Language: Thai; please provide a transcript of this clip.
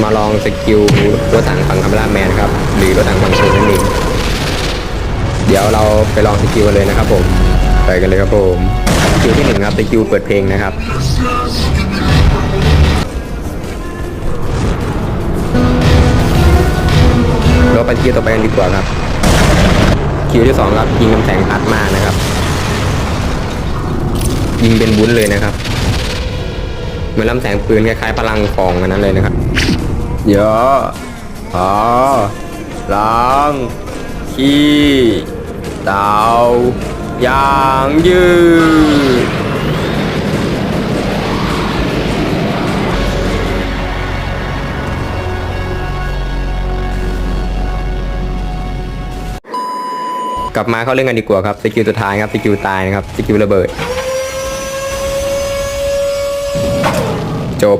มาลองสกิลรถถังฝั่งคาเมล่าแมนครับ หรือรถถังฝั่งโซนนั่นเองเดี๋ยวเราไปลองสกิลกันเลยนะครับผมไปกันเลยครับผมสกิลที่หนึ่งครับสกิลเปิดเพลงนะครับเราไปสกิลต่อไปกันดีกว่าครับสกิลที่สองครับยิงน้ำแข็งอัดมานะครับ ยิงเป็นวุ้นเลยนะครับเหมือนลำแสงปืนคล้ายๆพลังของอันนั้นเลยนะครับ เยอะพอล้างขี้เตายางยืดกลับมาเข้าเรื่องกันดีกว่าครับสกิลสุดท้ายครับสกิลตายนะครับสกิลระเบิด จบ